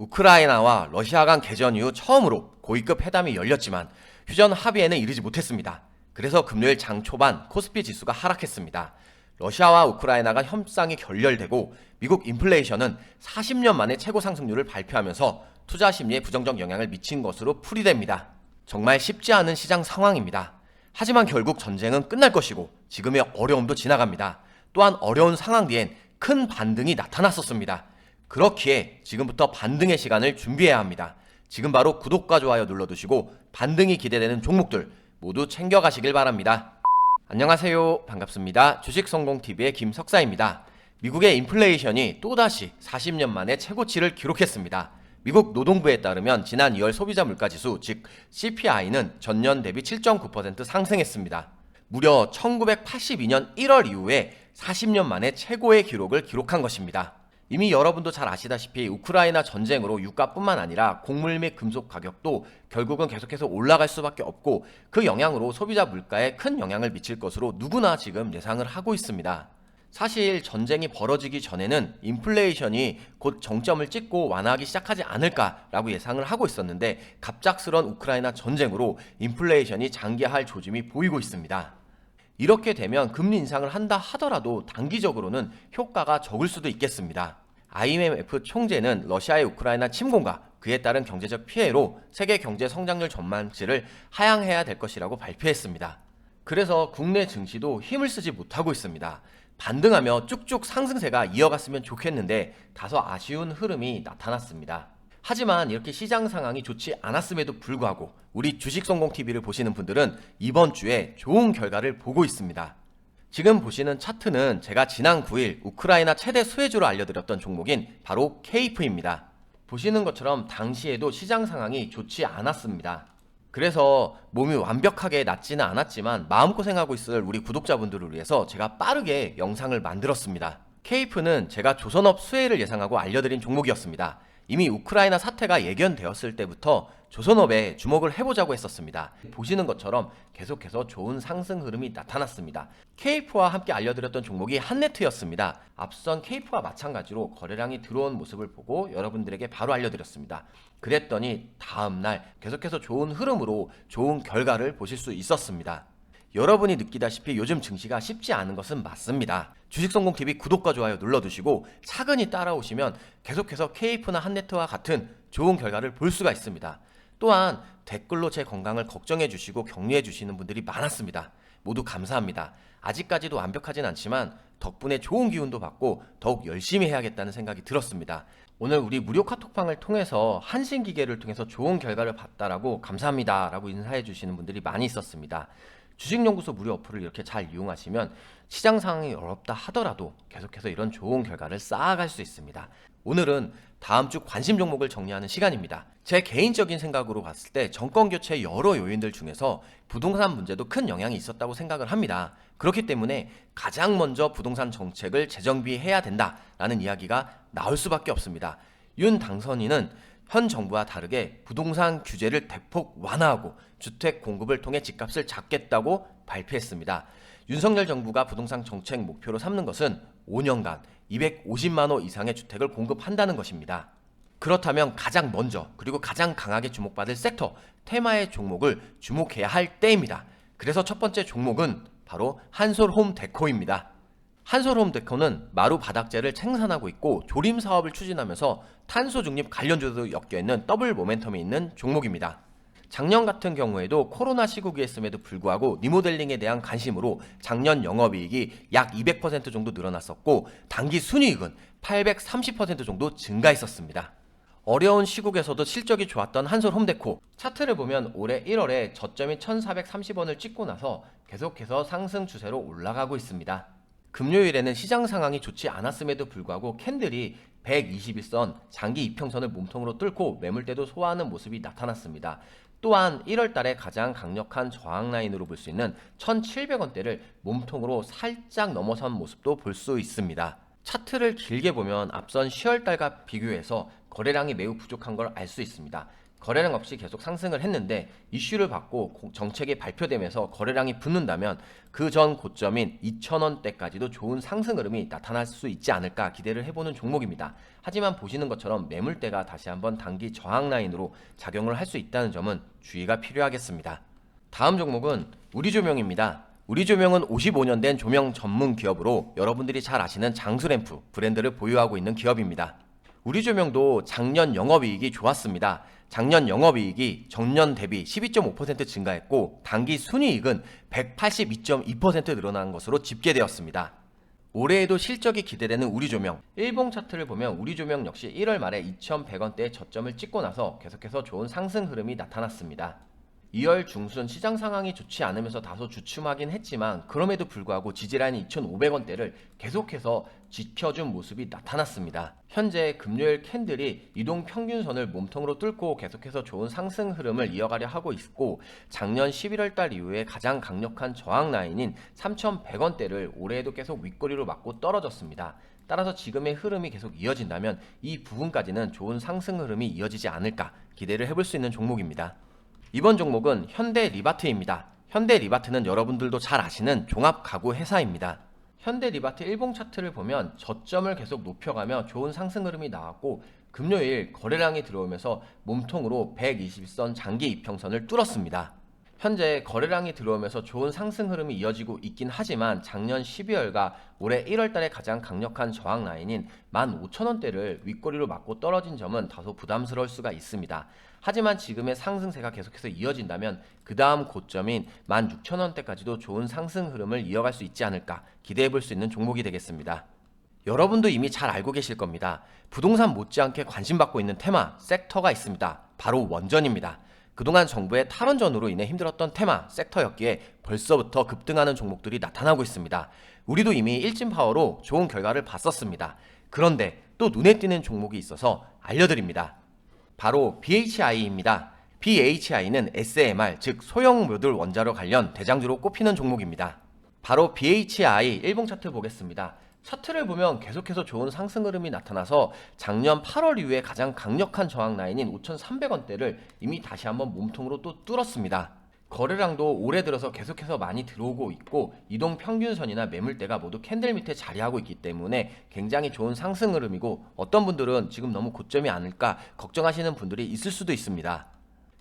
우크라이나와 러시아 간 개전 이후 처음으로 고위급 회담이 열렸지만 휴전 합의에는 이르지 못했습니다. 그래서 금요일 장 초반 코스피 지수가 하락했습니다. 러시아와 우크라이나가 협상이 결렬되고 미국 인플레이션은 40년 만에 최고 상승률을 발표하면서 투자 심리에 부정적 영향을 미친 것으로 풀이됩니다. 정말 쉽지 않은 시장 상황입니다. 하지만 결국 전쟁은 끝날 것이고 지금의 어려움도 지나갑니다. 또한 어려운 상황 뒤엔 큰 반등이 나타났었습니다. 그렇기에 지금부터 반등의 시간을 준비해야 합니다. 지금 바로 구독과 좋아요 눌러두시고 반등이 기대되는 종목들 모두 챙겨가시길 바랍니다. 안녕하세요. 반갑습니다. 주식성공TV의 김석사입니다. 미국의 인플레이션이 또다시 40년 만에 최고치를 기록했습니다. 미국 노동부에 따르면 지난 2월 소비자 물가지수, 즉 CPI는 전년 대비 7.9% 상승했습니다. 무려 1982년 1월 이후에 40년 만에 최고의 기록을 기록한 것입니다. 이미 여러분도 잘 아시다시피 우크라이나 전쟁으로 유가뿐만 아니라 곡물 및 금속 가격도 결국은 계속해서 올라갈 수밖에 없고 그 영향으로 소비자 물가에 큰 영향을 미칠 것으로 누구나 지금 예상을 하고 있습니다. 사실 전쟁이 벌어지기 전에는 인플레이션이 곧 정점을 찍고 완화하기 시작하지 않을까라고 예상을 하고 있었는데 갑작스런 우크라이나 전쟁으로 인플레이션이 장기화할 조짐이 보이고 있습니다. 이렇게 되면 금리 인상을 한다 하더라도 단기적으로는 효과가 적을 수도 있겠습니다. IMF 총재는 러시아의 우크라이나 침공과 그에 따른 경제적 피해로 세계 경제 성장률 전망치를 하향해야 될 것이라고 발표했습니다. 그래서 국내 증시도 힘을 쓰지 못하고 있습니다. 반등하며 쭉쭉 상승세가 이어갔으면 좋겠는데 다소 아쉬운 흐름이 나타났습니다. 하지만 이렇게 시장 상황이 좋지 않았음에도 불구하고 우리 주식성공TV를 보시는 분들은 이번 주에 좋은 결과를 보고 있습니다. 지금 보시는 차트는 제가 지난 9일 우크라이나 최대 수혜주로 알려드렸던 종목인 바로 케이프입니다. 보시는 것처럼 당시에도 시장 상황이 좋지 않았습니다. 그래서 몸이 완벽하게 낫지는 않았지만 마음고생하고 있을 우리 구독자분들을 위해서 제가 빠르게 영상을 만들었습니다. 케이프는 제가 조선업 수혜를 예상하고 알려드린 종목이었습니다. 이미 우크라이나 사태가 예견되었을 때부터 조선업에 주목을 해보자고 했었습니다. 보시는 것처럼 계속해서 좋은 상승 흐름이 나타났습니다. 케이프와 함께 알려드렸던 종목이 한네트였습니다. 앞선 케이프와 마찬가지로 거래량이 들어온 모습을 보고 여러분들에게 바로 알려드렸습니다. 그랬더니 다음날 계속해서 좋은 흐름으로 좋은 결과를 보실 수 있었습니다. 여러분이 느끼다시피 요즘 증시가 쉽지 않은 것은 맞습니다. 주식성공TV 구독과 좋아요 눌러두시고 차근히 따라오시면 계속해서 KF나 한네트와 같은 좋은 결과를 볼 수가 있습니다. 또한 댓글로 제 건강을 걱정해 주시고 격려해 주시는 분들이 많았습니다. 모두 감사합니다. 아직까지도 완벽하진 않지만 덕분에 좋은 기운도 받고 더욱 열심히 해야겠다는 생각이 들었습니다. 오늘 우리 무료 카톡방을 통해서 한신 기계를 통해서 좋은 결과를 봤다라고 감사합니다라고 인사해 주시는 분들이 많이 있었습니다. 주식연구소 무료 어플을 이렇게 잘 이용하시면 시장 상황이 어렵다 하더라도 계속해서 이런 좋은 결과를 쌓아갈 수 있습니다. 오늘은 다음 주 관심 종목을 정리하는 시간입니다. 제 개인적인 생각으로 봤을 때 정권 교체 여러 요인들 중에서 부동산 문제도 큰 영향이 있었다고 생각을 합니다. 그렇기 때문에 가장 먼저 부동산 정책을 재정비해야 된다라는 이야기가 나올 수밖에 없습니다. 윤 당선인은 현 정부와 다르게 부동산 규제를 대폭 완화하고 주택 공급을 통해 집값을 잡겠다고 발표했습니다. 윤석열 정부가 부동산 정책 목표로 삼는 것은 5년간 250만 호 이상의 주택을 공급한다는 것입니다. 그렇다면 가장 먼저 그리고 가장 강하게 주목받을 섹터 테마의 종목을 주목해야 할 때입니다. 그래서 첫 번째 종목은 바로 한솔홈 데코입니다. 한솔홈 데코는 마루 바닥재를 생산하고 있고 조림 사업을 추진하면서 탄소 중립 관련주도 엮여 있는 더블 모멘텀이 있는 종목입니다. 작년 같은 경우에도 코로나 시국이었음에도 불구하고 리모델링에 대한 관심으로 작년 영업이익이 약 200% 정도 늘어났었고 단기 순이익은 830% 정도 증가했었습니다. 어려운 시국에서도 실적이 좋았던 한솔 홈데코 차트를 보면 올해 1월에 저점이 1430원을 찍고 나서 계속해서 상승 추세로 올라가고 있습니다. 금요일에는 시장 상황이 좋지 않았음에도 불구하고 캔들이 121선 장기 이평선을 몸통으로 뚫고 매물대도 소화하는 모습이 나타났습니다. 또한 1월 달에 가장 강력한 저항 라인으로 볼 수 있는 1,700원대를 몸통으로 살짝 넘어선 모습도 볼 수 있습니다. 차트를 길게 보면 앞선 10월 달과 비교해서 거래량이 매우 부족한 걸 알 수 있습니다. 거래량 없이 계속 상승을 했는데 이슈를 받고 고- 정책이 발표되면서 거래량이 붙는다면 그 전 고점인 2,000원대까지도 좋은 상승 흐름이 나타날 수 있지 않을까 기대를 해보는 종목입니다. 하지만 보시는 것처럼 매물대가 다시 한번 단기 저항 라인으로 작용을 할 수 있다는 점은 주의가 필요하겠습니다. 다음 종목은 우리조명입니다. 우리조명은 55년 된 조명 전문 기업으로 여러분들이 잘 아시는 장수램프 브랜드를 보유하고 있는 기업입니다. 우리 조명도 작년 영업이익이 좋았습니다. 작년 영업이익이 전년 대비 12.5% 증가했고 단기 순이익은 182.2% 늘어난 것으로 집계되었습니다. 올해에도 실적이 기대되는 우리조명 일봉 차트를 보면 우리조명 역시 1월 말에 2,100원대의 저점을 찍고 나서 계속해서 좋은 상승 흐름이 나타났습니다. 2월 중순 시장 상황이 좋지 않으면서 다소 주춤하긴 했지만 그럼에도 불구하고 지지라인 2,500원대를 계속해서 지켜준 모습이 나타났습니다. 현재 금요일 캔들이 이동 평균선을 몸통으로 뚫고 계속해서 좋은 상승 흐름을 이어가려 하고 있고 작년 11월 달 이후에 가장 강력한 저항 라인인 3,100원대를 올해에도 계속 윗꼬리로 맞고 떨어졌습니다. 따라서 지금의 흐름이 계속 이어진다면 이 부분까지는 좋은 상승 흐름이 이어지지 않을까 기대를 해볼 수 있는 종목입니다. 이번 종목은 현대 리바트입니다. 현대 리바트는 여러분들도 잘 아시는 종합 가구 회사입니다. 현대 리바트 일봉 차트를 보면 저점을 계속 높여가며 좋은 상승 흐름이 나왔고 금요일 거래량이 들어오면서 몸통으로 120선 장기 이평선을 뚫었습니다. 현재 거래량이 들어오면서 좋은 상승 흐름이 이어지고 있긴 하지만 작년 12월과 올해 1월 달에 가장 강력한 저항 라인인 15,000원대를 윗꼬리로 맞고 떨어진 점은 다소 부담스러울 수가 있습니다. 하지만 지금의 상승세가 계속해서 이어진다면 그 다음 고점인 16,000원대까지도 좋은 상승 흐름을 이어갈 수 있지 않을까 기대해 볼 수 있는 종목이 되겠습니다. 여러분도 이미 잘 알고 계실 겁니다. 부동산 못지않게 관심받고 있는 테마, 섹터가 있습니다. 바로 원전입니다. 그동안 정부의 탈원전으로 인해 힘들었던 테마, 섹터였기에 벌써부터 급등하는 종목들이 나타나고 있습니다. 우리도 이미 일진 파워로 좋은 결과를 봤었습니다. 그런데 또 눈에 띄는 종목이 있어서 알려드립니다. 바로 BHI입니다. BHI는 SMR, 즉 소형 모듈 원자로 관련 대장주로 꼽히는 종목입니다. 바로 BHI 일봉 차트 보겠습니다. 차트를 보면 계속해서 좋은 상승 흐름이 나타나서 작년 8월 이후에 가장 강력한 저항 라인인 5,300원대를 이미 다시 한번 몸통으로 또 뚫었습니다. 거래량도 올해 들어서 계속해서 많이 들어오고 있고 이동 평균선이나 매물대가 모두 캔들 밑에 자리하고 있기 때문에 굉장히 좋은 상승 흐름이고 어떤 분들은 지금 너무 고점이 아닐까 걱정하시는 분들이 있을 수도 있습니다.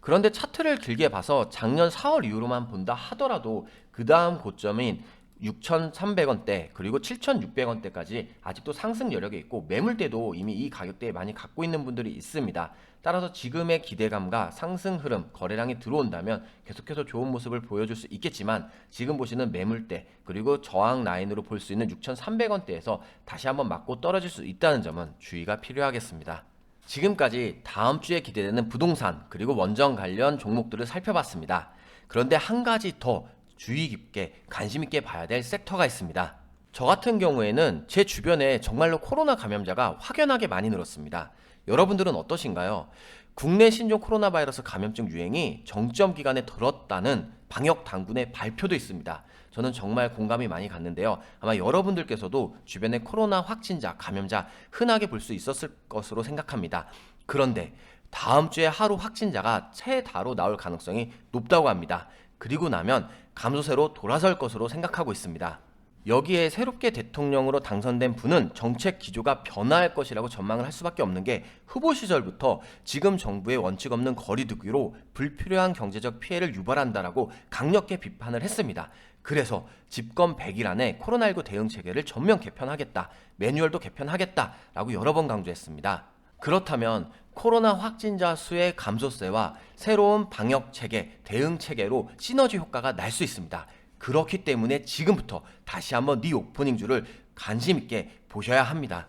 그런데 차트를 길게 봐서 작년 4월 이후로만 본다 하더라도 그 다음 고점인 6,300원대 그리고 7,600원대까지 아직도 상승 여력이 있고 매물대도 이미 이 가격대에 많이 갖고 있는 분들이 있습니다. 따라서 지금의 기대감과 상승 흐름, 거래량이 들어온다면 계속해서 좋은 모습을 보여줄 수 있겠지만 지금 보시는 매물대 그리고 저항 라인으로 볼 수 있는 6,300원대에서 다시 한번 맞고 떨어질 수 있다는 점은 주의가 필요하겠습니다. 지금까지 다음 주에 기대되는 부동산 그리고 원전 관련 종목들을 살펴봤습니다. 그런데 한 가지 더 주의 깊게 관심 있게 봐야 될 섹터가 있습니다. 저 같은 경우에는 제 주변에 정말로 코로나 감염자가 확연하게 많이 늘었습니다. 여러분들은 어떠신가요? 국내 신종 코로나 바이러스 감염증 유행이 정점 기간에 들었다는 방역 당국의 발표도 있습니다. 저는 정말 공감이 많이 갔는데요. 아마 여러분들께서도 주변에 코로나 확진자, 감염자 흔하게 볼 수 있었을 것으로 생각합니다. 그런데 다음 주에 하루 확진자가 최다로 나올 가능성이 높다고 합니다. 그리고 나면 감소세로 돌아설 것으로 생각하고 있습니다. 여기에 새롭게 대통령으로 당선된 분은 정책 기조가 변화할 것이라고 전망을 할 수밖에 없는 게 후보 시절부터 지금 정부의 원칙 없는 거리두기로 불필요한 경제적 피해를 유발한다라고 강력히 비판을 했습니다. 그래서 집권 100일 안에 코로나19 대응 체계를 전면 개편하겠다, 매뉴얼도 개편하겠다라고 여러 번 강조했습니다. 그렇다면 코로나 확진자 수의 감소세와 새로운 방역 체계, 대응 체계로 시너지 효과가 날 수 있습니다. 그렇기 때문에 지금부터 다시 한번 리 오프닝 주를 관심 있게 보셔야 합니다.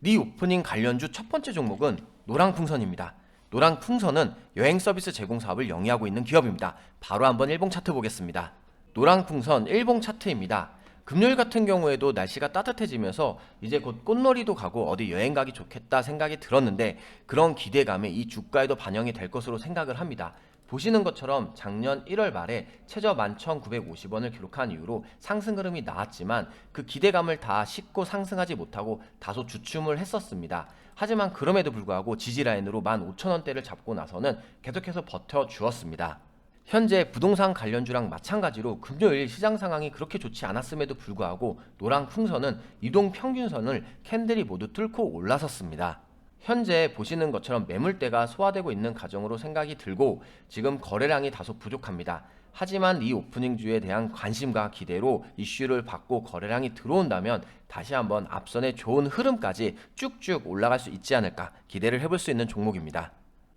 리 오프닝 관련주 첫 번째 종목은 노랑풍선입니다. 노랑풍선은 여행 서비스 제공 사업을 영위하고 있는 기업입니다. 바로 한번 일봉 차트 보겠습니다. 노랑풍선 일봉 차트입니다. 금요일 같은 경우에도 날씨가 따뜻해지면서 이제 곧 꽃놀이도 가고 어디 여행 가기 좋겠다 생각이 들었는데 그런 기대감이 이 주가에도 반영이 될 것으로 생각을 합니다. 보시는 것처럼 작년 11월 말에 최저 11,950원을 기록한 이후로 상승 흐름이 나왔지만 그 기대감을 다 싣고 상승하지 못하고 다소 주춤을 했었습니다. 하지만 그럼에도 불구하고 지지 라인으로 15,000원대를 잡고 나서는 계속해서 버텨 주었습니다. 현재 부동산 관련주랑 마찬가지로 금요일 시장 상황이 그렇게 좋지 않았음에도 불구하고 노랑 풍선은 이동 평균선을 캔들이 모두 뚫고 올라섰습니다. 현재 보시는 것처럼 매물대가 소화되고 있는 가정으로 생각이 들고 지금 거래량이 다소 부족합니다. 하지만 이 오프닝주에 대한 관심과 기대로 이슈를 받고 거래량이 들어온다면 다시 한번 앞선의 좋은 흐름까지 쭉쭉 올라갈 수 있지 않을까 기대를 해볼 수 있는 종목입니다.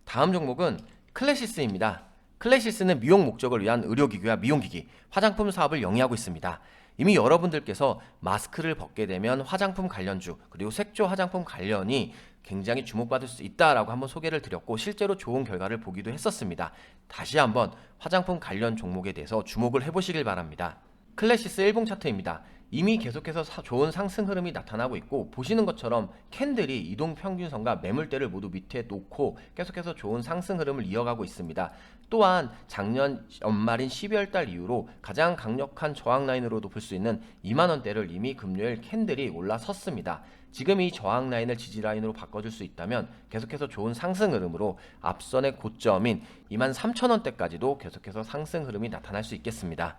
다음 종목은 클래시스입니다. 클래시스는 미용 목적을 위한 의료기기와 미용기기, 화장품 사업을 영위하고 있습니다. 이미 여러분들께서 마스크를 벗게 되면 화장품 관련주 그리고 색조 화장품 관련이 굉장히 주목받을 수 있다라고 한번 소개를 드렸고 실제로 좋은 결과를 보기도 했었습니다. 다시 한번 화장품 관련 종목에 대해서 주목을 해보시길 바랍니다. 클래시스 일봉 차트입니다. 이미 계속해서 사- 좋은 상승 흐름이 나타나고 있고 보시는 것처럼 캔들이 이동 평균선과 매물대를 모두 밑에 놓고 계속해서 좋은 상승 흐름을 이어가고 있습니다. 또한 작년 연말인 12월 달 이후로 가장 강력한 저항 라인으로도 볼 수 있는 2만 원대를 이미 금요일 캔들이 올라섰습니다. 지금 이 저항 라인을 지지 라인으로 바꿔줄 수 있다면 계속해서 좋은 상승 흐름으로 앞선의 고점인 2만 3천 원대까지도 계속해서 상승 흐름이 나타날 수 있겠습니다.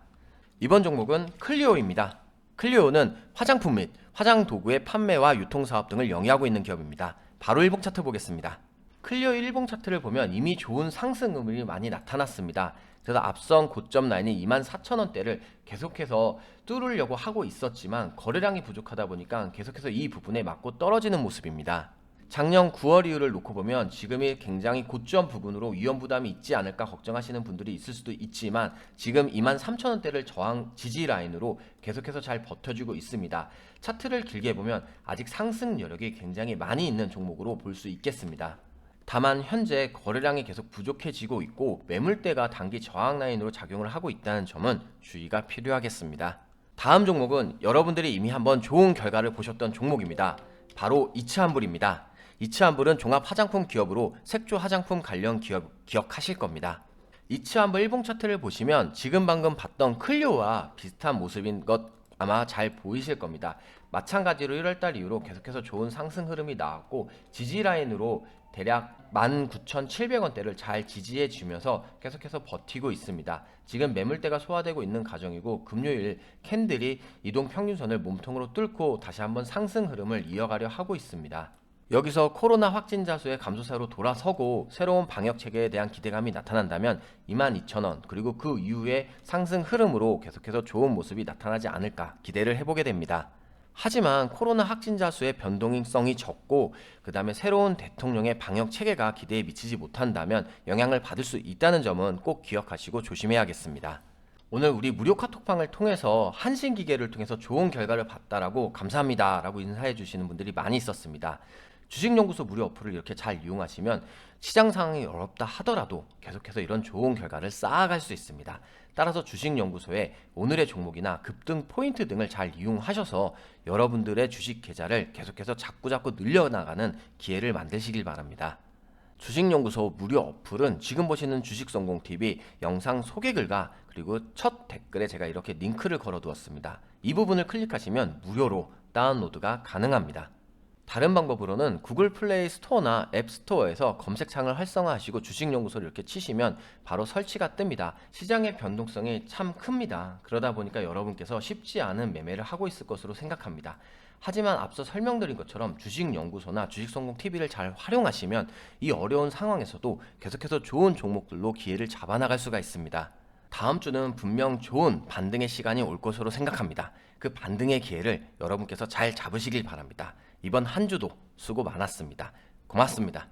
이번 종목은 클리오입니다. 클리오는 화장품 및 화장 도구의 판매와 유통 사업 등을 영위하고 있는 기업입니다. 바로 일봉 차트 보겠습니다. 클리오 일봉 차트를 보면 이미 좋은 상승 흐름이 많이 나타났습니다. 그래서 앞선 고점 라인인 24,000원대를 계속해서 뚫으려고 하고 있었지만 거래량이 부족하다 보니까 계속해서 이 부분에 맞고 떨어지는 모습입니다. 작년 9월 이후를 놓고 보면 지금이 굉장히 고점 부근으로 위험 부담이 있지 않을까 걱정하시는 분들이 있을 수도 있지만 지금 23,000원대를 저항 지지 라인으로 계속해서 잘 버텨주고 있습니다. 차트를 길게 보면 아직 상승 여력이 굉장히 많이 있는 종목으로 볼 수 있겠습니다. 다만 현재 거래량이 계속 부족해지고 있고 매물대가 단기 저항 라인으로 작용을 하고 있다는 점은 주의가 필요하겠습니다. 다음 종목은 여러분들이 이미 한번 좋은 결과를 보셨던 종목입니다. 바로 이츠한불입니다. 이츠한불은 종합 화장품 기업으로 색조 화장품 관련 기업 기억하실 겁니다. 이츠한불 일봉 차트를 보시면 지금 방금 봤던 클리오와 비슷한 모습인 것 아마 잘 보이실 겁니다. 마찬가지로 1월달 이후로 계속해서 좋은 상승 흐름이 나왔고 지지 라인으로 대략 19,700원대를 잘 지지해 주면서 계속해서 버티고 있습니다. 지금 매물대가 소화되고 있는 과정이고 금요일 캔들이 이동 평균선을 몸통으로 뚫고 다시 한번 상승 흐름을 이어가려 하고 있습니다. 여기서 코로나 확진자 수의 감소세로 돌아서고 새로운 방역 체계에 대한 기대감이 나타난다면 22,000원 그리고 그 이후에 상승 흐름으로 계속해서 좋은 모습이 나타나지 않을까 기대를 해보게 됩니다. 하지만 코로나 확진자 수의 변동성이 적고 그 다음에 새로운 대통령의 방역 체계가 기대에 미치지 못한다면 영향을 받을 수 있다는 점은 꼭 기억하시고 조심해야겠습니다. 오늘 우리 무료 카톡방을 통해서 한신 기계를 통해서 좋은 결과를 봤다라고 감사합니다라고 인사해 주시는 분들이 많이 있었습니다. 주식연구소 무료 어플을 이렇게 잘 이용하시면 시장 상황이 어렵다 하더라도 계속해서 이런 좋은 결과를 쌓아갈 수 있습니다. 따라서 주식연구소에 오늘의 종목이나 급등 포인트 등을 잘 이용하셔서 여러분들의 주식 계좌를 계속해서 자꾸자꾸 늘려나가는 기회를 만드시길 바랍니다. 주식연구소 무료 어플은 지금 보시는 주식성공TV 영상 소개 글과 그리고 첫 댓글에 제가 이렇게 링크를 걸어 두었습니다. 이 부분을 클릭하시면 무료로 다운로드가 가능합니다. 다른 방법으로는 구글 플레이 스토어나 앱 스토어에서 검색창을 활성화하시고 주식연구소를 이렇게 치시면 바로 설치가 뜹니다. 시장의 변동성이 참 큽니다. 그러다 보니까 여러분께서 쉽지 않은 매매를 하고 있을 것으로 생각합니다. 하지만 앞서 설명드린 것처럼 주식연구소나 주식성공TV를 잘 활용하시면 이 어려운 상황에서도 계속해서 좋은 종목들로 기회를 잡아나갈 수가 있습니다. 다음 주는 분명 좋은 반등의 시간이 올 것으로 생각합니다. 그 반등의 기회를 여러분께서 잘 잡으시길 바랍니다. 이번 한 주도 수고 많았습니다. 고맙습니다.